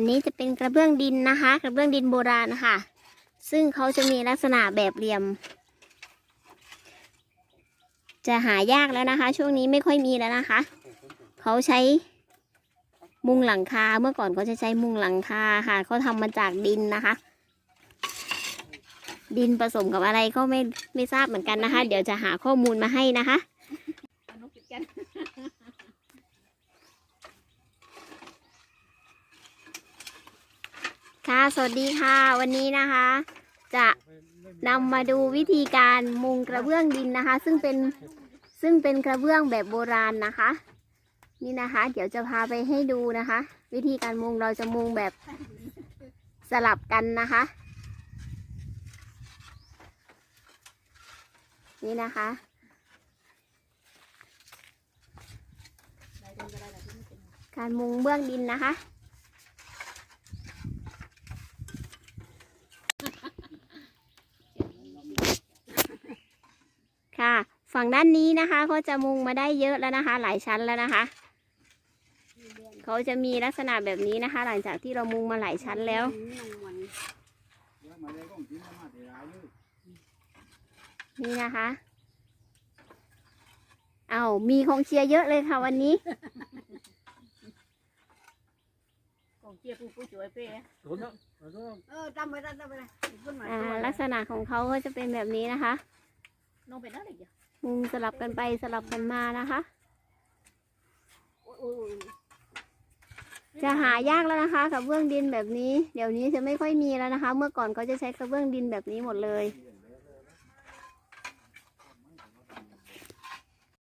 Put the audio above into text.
อันนี้จะเป็นกระเบื้องดินนะคะ กระเบื้องดินโบราณนะคะซึ่งเขาจะมีลักษณะแบบเหลี่ยม จะหายากแล้วนะคะ ช่วงนี้ไม่ค่อยมีแล้วนะคะ เขาใช้มุงหลังคาเมื่อก่อนเขาจะใช้มุงหลังคาค่ะเขาทำมาจากดินนะคะ ดินผสมกับอะไรก็ไม่ไม่ทราบเหมือนกันนะคะ เดี๋ยวจะหาข้อมูลมาให้นะคะ เอานกปิดกัน ค่ะ สวัสดีค่ะ วันนี้นะคะ จะนำมาดูวิธีการมุงกระเบื้องดินนะคะ ซึ่งเป็นซึ่งเป็นกระเบื้องแบบโบราณนะคะ นี่นะคะ เดี๋ยวจะพาไปให้ดูนะคะ วิธีการมุงเราจะมุงแบบสลับกันนะคะ นี่นะคะการมุงเบื้องดินนะคะ ค่ะ ฝั่งด้านนี้นะคะก็จะมุงมาได้เยอะแล้วนะคะ หลายชั้นแล้วนะคะ เขาจะมีลักษณะแบบนี้นะคะ หลังจากที่เรามุงมาหลายชั้นแล้ว นี่นะคะ เอามีคงเชียร์เยอะเลยค่ะวันนี้ของเจี๊ยบผู้ผู้ช่วยเป้เออจำไว้ได้จำไว้ได้ขึ้นมาอ่าลักษณะของเขาก็จะเป็นแบบนี้นะคะน้อง เป็นอะไรจ้ะมุงสลับกันไปสลับกันมานะคะโอ้ยโอ้ยโอ้ยจะหายากแล้วนะคะกับเบื้องดินแบบนี้ เดี๋ยวนี้จะไม่ค่อยมีแล้วนะคะ เมื่อก่อนเขาจะใช้กระเบื้องดินแบบนี้หมดเลยเ